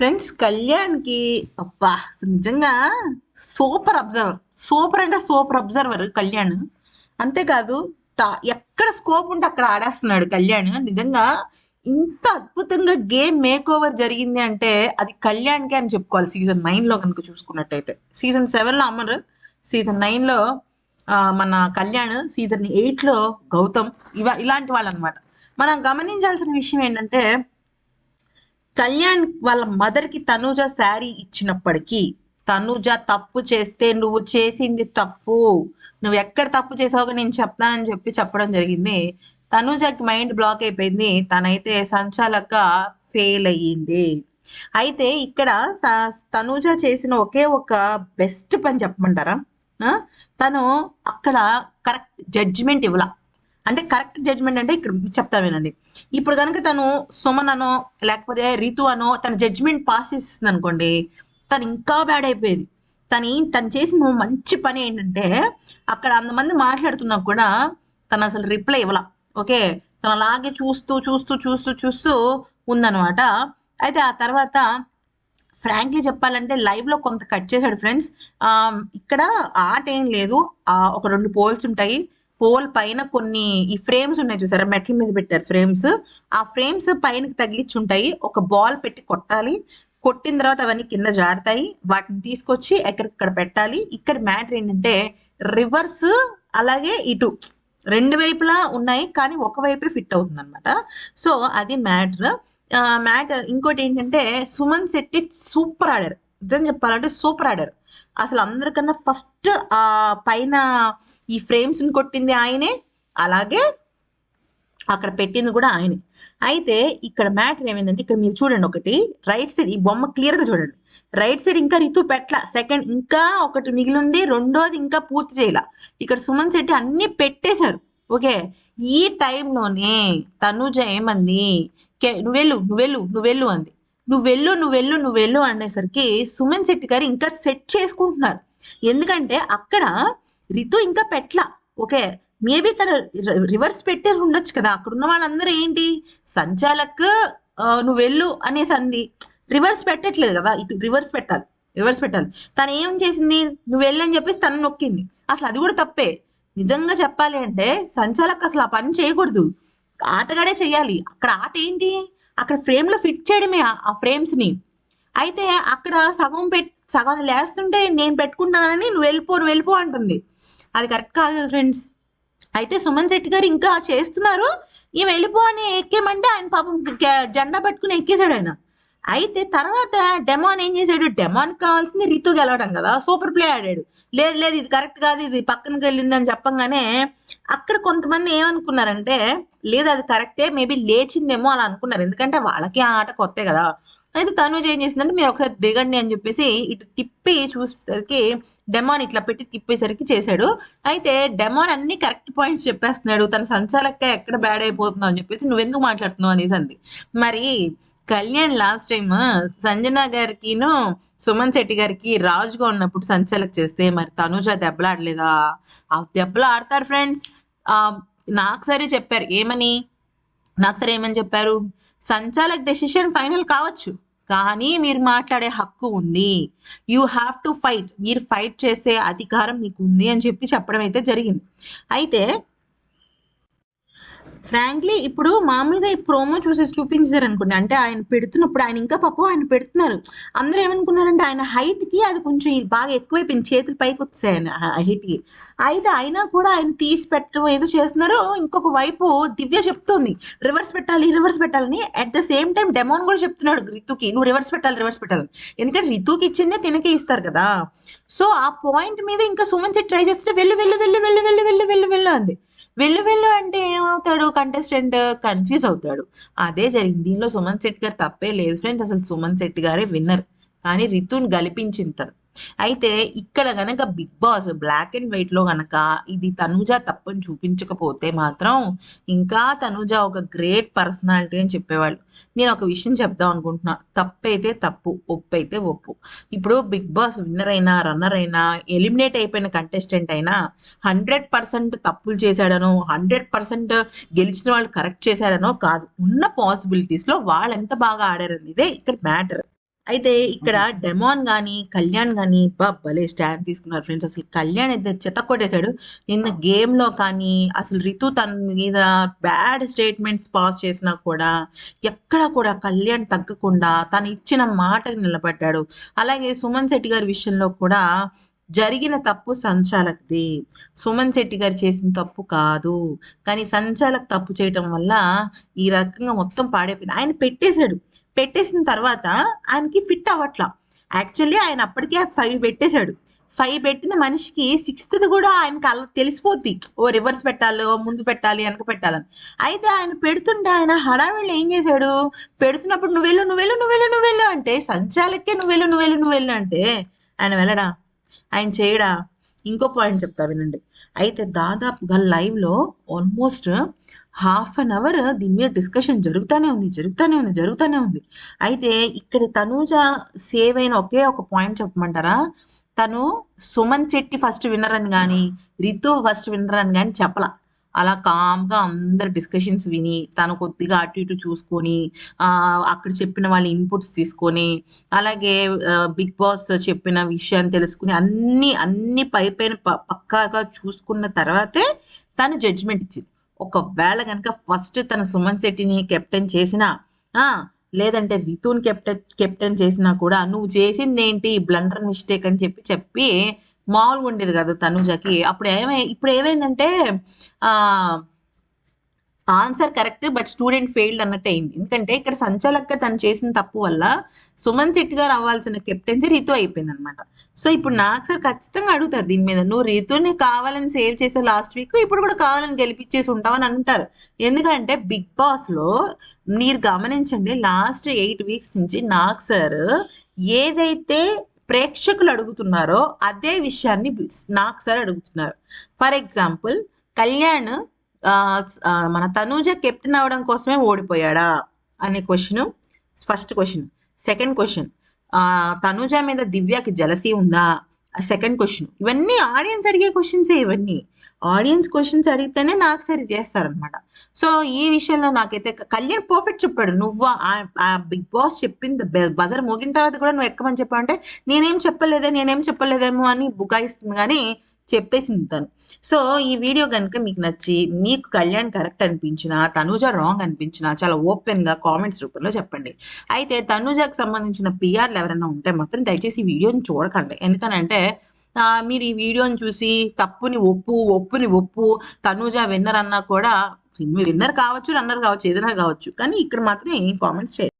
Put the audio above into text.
Friends కళ్యాణ్కి అబ్బా నిజంగా సూపర్ అబ్జర్వర్. సూపర్ అంటే సూపర్ అబ్జర్వర్ కళ్యాణ్. అంతేకాదు ఎక్కడ స్కోప్ ఉంటే అక్కడ ఆడేస్తున్నాడు కళ్యాణ్. నిజంగా ఇంత అద్భుతంగా గేమ్ మేక్ ఓవర్ జరిగింది అంటే అది కళ్యాణ్కే అని చెప్పుకోవాలి సీజన్ నైన్లో కనుక చూసుకున్నట్టయితే. సీజన్ సెవెన్లో అమర్ సీజన్ నైన్లో మన కళ్యాణ్ సీజన్ ఎయిట్లో గౌతమ్ ఇవ ఇలాంటి వాళ్ళు అనమాట మనం గమనించాల్సిన విషయం ఏంటంటే కళ్యాణ్ వాళ్ళ మదర్కి తనూజ శారీ ఇచ్చినప్పటికీ తనూజ తప్పు చేస్తే నువ్వు చేసింది తప్పు నువ్వు ఎక్కడ తప్పు చేసావో నేను చెప్తానని చెప్పి చెప్పడం జరిగింది. తనూజకి మైండ్ బ్లాక్ అయిపోయింది. తనైతే సంచాలక ఫెయిల్ అయ్యింది. అయితే ఇక్కడ స- తనూజ చేసిన ఒకే ఒక బెస్ట్ పని చెప్పమంటారా? తను అక్కడ కరెక్ట్ జడ్జిమెంట్ ఇవ్వాల. అంటే కరెక్ట్ జడ్జ్మెంట్ అంటే ఇక్కడ చెప్తా వినండి. ఇప్పుడు కనుక తను సుమన్ అనో లేకపోతే రితు అనో తన జడ్జ్మెంట్ పాస్ చేస్తుంది అనుకోండి తను ఇంకా బ్యాడ్ అయిపోయేది. తను ఏం- తను చేసిన మంచి పని ఏంటంటే అక్కడ అంతమంది మాట్లాడుతున్నా కూడా తను అసలు రిప్లై ఇవ్వాల. ఓకే? తను అలాగే చూస్తూ చూస్తూ చూస్తూ చూస్తూ ఉందనమాట అయితే ఆ తర్వాత ఫ్రాంక్లీ చెప్పాలంటే లైవ్లో కొంత కట్ చేశాడు ఫ్రెండ్స్ ఇక్కడ ఆట ఏం లేదు. ఒక రెండు పోల్స్ ఉంటాయి. పోల్ పైన కొన్ని ఈ ఫ్రేమ్స్ ఉన్నాయి చూసారా? మెట్ల మీద పెట్టారు ఫ్రేమ్స్. ఆ ఫ్రేమ్స్ పైన తగిలిచ్చి ఉంటాయి ఒక బాల్ పెట్టి కొట్టాలి. కొట్టిన తర్వాత అవన్నీ కింద జారుతాయి. వాటిని తీసుకొచ్చి ఎక్కడిక్కడ పెట్టాలి. ఇక్కడ మ్యాటర్ ఏంటంటే రివర్స్ అలాగే ఇటు రెండు వైపులా ఉన్నాయి కానీ ఒక వైపే ఫిట్ అవుతుంది అనమాట సో అది మ్యాటర్. మ్యాటర్ ఇంకోటి ఏంటంటే సుమన్ శెట్టి సూపర్ ఆడారు. నిజం చెప్పాలంటే సూపర్ ఆడారు. అసలు అందరికన్నా ఫస్ట్ ఆ పైన ఈ ఫ్రేమ్స్ని కొట్టింది ఆయనే అలాగే అక్కడ పెట్టింది కూడా ఆయనే. అయితే ఇక్కడ మ్యాటర్ ఏమైందంటే ఇక్కడ మీరు చూడండి ఒకటి రైట్ సైడ్ ఈ బొమ్మ క్లియర్గా చూడండి. రైట్ సైడ్ ఇంకా రితు పెట్ల సెకండ్ ఇంకా ఒకటి మిగిలింది రెండోది ఇంకా పూర్తి చేయాల. ఇక్కడ సుమన్ శెట్టి అన్ని పెట్టేశారు ఓకే? ఈ టైంలోనే తనుజ ఏమంది నువ్వెళ్ళు నువ్వెళ్ళు నువ్వెళ్ళు అంది. నువ్వు వెళ్ళు నువ్వు వెళ్ళు నువ్వు వెళ్ళు అనేసరికి సుమన్ శెట్టి గారు ఇంకా సెట్ చేసుకుంటున్నారు. ఎందుకంటే అక్కడ రితు ఇంకా పెట్ల ఓకే మేబీ తన రివర్స్ పెట్టే ఉండొచ్చు కదా. అక్కడ ఉన్న వాళ్ళందరూ ఏంటి? సంచాలక్ నువ్వు వెళ్ళు అనేసి అంది రివర్స్ పెట్టట్లేదు కదా. ఇటు రివర్స్ పెట్టాలి రివర్స్ పెట్టాలి. తను ఏం చేసింది? నువ్వు వెళ్ళని చెప్పేసి తను నొక్కింది. అసలు అది కూడా తప్పే. నిజంగా చెప్పాలి అంటే సంచాలక్ అసలు ఆ పని చేయకూడదు. ఆటగాడే చేయాలి అక్కడ ఆట ఏంటి? అక్కడ ఫ్రేమ్లో ఫిట్ చేయడమే ఆ- ఫ్రేమ్స్ని. అయితే అక్కడ సగం పెట్ సగం లేస్తుంటే నేను పెట్టుకుంటానని నువ్వు వెళ్ళిపో నువ్వు వెళ్ళిపో అంటుంది. అది కరెక్ట్ కాదు కదా ఫ్రెండ్స్. అయితే సుమన్ శెట్టి గారు ఇంకా చేస్తున్నారు. ఈ వెళ్ళిపో అని ఎక్కేమంటే ఆయన పాపం జెండా పట్టుకుని ఎక్కేశాడు ఆయన. అయితే తర్వాత డెమాన్ ఏం చేశాడు? డెమాన్ కావాల్సింది రితు గెలవడం కదా. సూపర్ ప్లే ఆడాడు. లేదు లేదు ఇది కరెక్ట్ కాదు ఇది పక్కనకి వెళ్ళింది అని చెప్పంగానే అక్కడ కొంతమంది ఏమనుకున్నారంటే లేదు అది కరెక్టే మేబీ లేచిందేమో అలా అనుకున్నారు. ఎందుకంటే వాళ్ళకి ఆ ఆట కొత్తే కదా. అయితే తనుజ్ ఏం చేసిందంటే మీరు ఒకసారి దిగండి అని చెప్పేసి ఇటు తిప్పి చూసేసరికి డెమాన్ ఇట్లా పెట్టి తిప్పేసరికి చేశాడు. అయితే డెమాన్ అన్ని కరెక్ట్ పాయింట్స్ చెప్పేస్తున్నాడు. తన సంచాలక్క ఎక్కడ బ్యాడ్ అయిపోతుందో అని చెప్పేసి నువ్వెందుకు మాట్లాడుతున్నావు అనేసి అంది మరి కళ్యాణ్ లాస్ట్ టైం సంజన గారికిను సుమన్ శెట్టి గారికి రాజుగా ఉన్నప్పుడు సంచాలక్ చేస్తే మరి తనుజ దెబ్బలాడలేదా? ఆ దెబ్బలు ఆడతారు ఫ్రెండ్స్ నాకు సరే చెప్పారు. ఏమని? నాకు సరే ఏమని చెప్పారు? సంచాలక్ డెసిషన్ ఫైనల్ కావచ్చు. కానీ మీరు మాట్లాడే హక్కు ఉంది. యూ హ్యావ్ టు ఫైట్ మీరు ఫైట్ చేసే అధికారం మీకు ఉంది అని చెప్పి చెప్పడం అయితే జరిగింది. అయితే ఫ్రాంక్లీ ఇప్పుడు మామూలుగా ఈ ప్రోమో చూసేసి చూపించారు అనుకోండి అంటే ఆయన పెడుతున్నప్పుడు ఆయన ఇంకా పాపం ఆయన పెడుతున్నారు అందరూ ఏమనుకున్నారంటే ఆయన హైట్కి అది కొంచెం బాగా ఎక్కువైపోయింది చేతులు పైకి వచ్చాయి ఆయన హైట్కి అయితే అయినా కూడా ఆయన తీసి పెట్టడం ఏదో చేస్తున్నారు ఇంకొక వైపు దివ్య చెప్తుంది రివర్స్ పెట్టాలి రివర్స్ పెట్టాలని at the same time demon కూడా చెప్తున్నాడు రితుకి నువ్వు రివర్స్ పెట్టాలి రివర్స్ పెట్టాలని ఎందుకంటే రితుకి ఇచ్చిందే తినకే ఇస్తారు కదా సో ఆ పాయింట్ మీద ఇంకా సుమన్ చెట్టు ట్రై చేస్తుంటే వెళ్ళు వెళ్ళు వెళ్ళు వెళ్ళు వెళ్ళు వెళ్ళు వెళ్ళు వెళ్ళు అంది వెళ్ళు వెళ్ళు అంటే ఏమవుతాడు? కంటెస్టెంట్ కన్ఫ్యూజ్ అవుతాడు. అదే జరిగింది. దీనిలో సుమన్ శెట్టి గారు తప్పే లేదు ఫ్రెండ్స్ అసలు సుమన్ శెట్టి గారే విన్నర్ కానీ రితుని గలిపించింది తను అయితే ఇక్కడ గనక బిగ్ బాస్ బ్లాక్ అండ్ వైట్లో గనక ఇది తనుజ తప్పని చూపించకపోతే మాత్రం ఇంకా తనుజ ఒక గ్రేట్ పర్సనాలిటీ అని చెప్పేవాళ్ళు. నేను ఒక విషయం చెప్దాం అనుకుంటున్నా. తప్పైతే తప్పు ఒప్పు అయితే ఒప్పు. ఇప్పుడు బిగ్ బాస్ విన్నర్ అయినా రన్నర్ అయినా ఎలిమినేట్ అయిపోయిన కంటెస్టెంట్ అయినా హండ్రెడ్ పర్సెంట్ తప్పులు చేశాడనో హండ్రెడ్ పర్సెంట్ గెలిచిన వాళ్ళు కరెక్ట్ చేశారనో కాదు. ఉన్న పాసిబిలిటీస్లో వాళ్ళు ఎంత బాగా ఆడారనేదే ఇక్కడ మ్యాటర్ అయితే ఇక్కడ డెమాన్ గాని కళ్యాణ్ గాని బా భలే స్టాండ్ తీసుకున్నారు ఫ్రెండ్స్. అసలు కళ్యాణ్ అయితే చెత్త కొట్టేశాడు. నిన్న గేమ్లో కానీ అసలు రితు తన మీద బ్యాడ్ స్టేట్మెంట్స్ పాస్ చేసినా కూడా ఎక్కడ కూడా కళ్యాణ్ తగ్గకుండా తను ఇచ్చిన మాటకు నిలబడ్డాడు. అలాగే సుమన్ శెట్టి గారి విషయంలో కూడా జరిగిన తప్పు సంచాలక్ది. సుమన్ శెట్టి గారు చేసిన తప్పు కాదు. కానీ సంచాలక్ తప్పు చేయటం వల్ల ఈ రకంగా మొత్తం పాడైపోయింది. ఆయన పెట్టేశాడు. పెట్టేసిన తర్వాత ఆయనకి ఫిట్ అవ్వట్లా. యాక్చువల్లీ ఆయన అప్పటికే ఫైవ్ పెట్టేశాడు. ఫైవ్ పెట్టిన మనిషికి సిక్స్త్ కూడా ఆయనకి అలా తెలిసిపోద్ది. ఓ రివర్స్ పెట్టాలో ఓ ముందు పెట్టాలి వెనక పెట్టాలని. అయితే ఆయన పెడుతుంటే ఆయన హడావిళ్ళు ఏం చేశాడు? పెడుతున్నప్పుడు నువ్వెళ్ళు నువ్వెళ్ళు నువ్వెళ్ళు నువ్వెళ్ళు అంటే సంచాలకే నువ్వెళ్ళు నువ్వెళ్ళు నువ్వెళ్ళు అంటే ఆయన వెళ్ళడా? ఆయన చేయడా? ఇంకో పాయింట్ చెప్తా వినండి. అయితే దాదాపుగా లైవ్లో లో ఆల్మోస్ట్ హాఫ్ అన్ అవర్ దీని మీద డిస్కషన్ జరుగుతూనే ఉంది జరుగుతూనే ఉంది జరుగుతూనే ఉంది. అయితే ఇక్కడ తనూజ సేవ్ అయిన ఒకే ఒక పాయింట్ చెప్పమంటారా? తను సుమన్ శెట్టి ఫస్ట్ విన్నర్ అని కానీ రితు ఫస్ట్ విన్నర్ అని కానీ చెప్పలా. అలా కామ్గా అందరు డిస్కషన్స్ విని తను కొద్దిగా అటు ఇటు చూసుకొని అక్కడ చెప్పిన వాళ్ళ ఇన్పుట్స్ తీసుకొని అలాగే బిగ్ బాస్ చెప్పిన విషయాన్ని తెలుసుకుని అన్ని అన్ని పై పైన ప- పక్కాగా చూసుకున్న తర్వాతే తను జడ్జ్మెంట్ ఇచ్చింది. ఒకవేళ కనుక ఫస్ట్ తన సుమన్ శెట్టిని కెప్టెన్ చేసినా లేదంటే రితూన్ కెప్టెన్ కెప్టెన్ చేసినా కూడా నువ్వు చేసింది ఏంటి బ్లండర్ మిస్టేక్ అని చెప్పి చెప్పి మామూలుగా ఉండేది కదా తనుజకి. అప్పుడు ఏమై ఇప్పుడు ఏమైందంటే answer correct but student failed అన్నట్టు అయింది. ఎందుకంటే ఇక్కడ సంచాలక్క తను చేసిన తప్పు వల్ల సుమన్ శెట్టి గారు అవ్వాల్సిన కెప్టెన్సీ రితు అయిపోయింది అనమాట సో ఇప్పుడు నాకు సార్ ఖచ్చితంగా అడుగుతారు దీని మీద. నువ్వు రితుని కావాలని సేవ్ చేసే లాస్ట్ వీక్ ఇప్పుడు కూడా కావాలని గెలిపించేసి ఉంటావని అంటారు. ఎందుకంటే బిగ్ బాస్లో మీరు గమనించండి లాస్ట్ ఎయిట్ వీక్స్ నుంచి నాకు సార్ ఏదైతే ప్రేక్షకులు అడుగుతున్నారో అదే విషయాన్ని నాకు సార్ అడుగుతున్నారు. ఫర్ ఎగ్జాంపుల్ కళ్యాణ్ ఆ, మన తనూజ కెప్టెన్ అవడం కోసమే ఓడిపోయాడా? అనే question. First question. Second question Tanuja మీద దివ్యకి జలసీ ఉందా? సెకండ్ క్వశ్చన్ ఇవన్నీ ఆడియన్స్ అడిగే క్వశ్చన్సే ఇవన్నీ. ఆడియన్స్ క్వశ్చన్స్ అడిగితేనే నాకు సరి చేస్తారనమాట సో ఈ విషయంలో నాకైతే కళ్యాణ్ పర్ఫెక్ట్ చెప్పాడు. నువ్వు ఆ- బిగ్ బాస్ చెప్పింది బజర్ మోగిన తర్వాత కూడా నువ్వు ఎక్కమని చెప్పావంటే నేనేం చెప్పలేదే నేనేం చెప్పలేదేమో అని బుకాయిస్తుంది. కానీ చెప్పేసింది తను. సో ఈ వీడియో కనుక మీకు నచ్చి మీకు కళ్యాణ్ కరెక్ట్ అనిపించినా తనూజ రాంగ్ అనిపించినా చాలా ఓపెన్గా కామెంట్స్ రూపంలో చెప్పండి. అయితే తనూజకు సంబంధించిన పిఆర్లు ఎవరైనా ఉంటే మాత్రం దయచేసి ఈ వీడియోని చూడకండి. ఎందుకనంటే మీరు ఈ వీడియోని చూసి తప్పుని ఒప్పు ఒప్పుని ఒప్పు తనూజ విన్నర్ అన్నా కూడా విన్నర్ కావచ్చు రన్నర్ కావచ్చు ఏదైనా కావచ్చు. కానీ ఇక్కడ మాత్రం ఏం కామెంట్స్ చేయాలి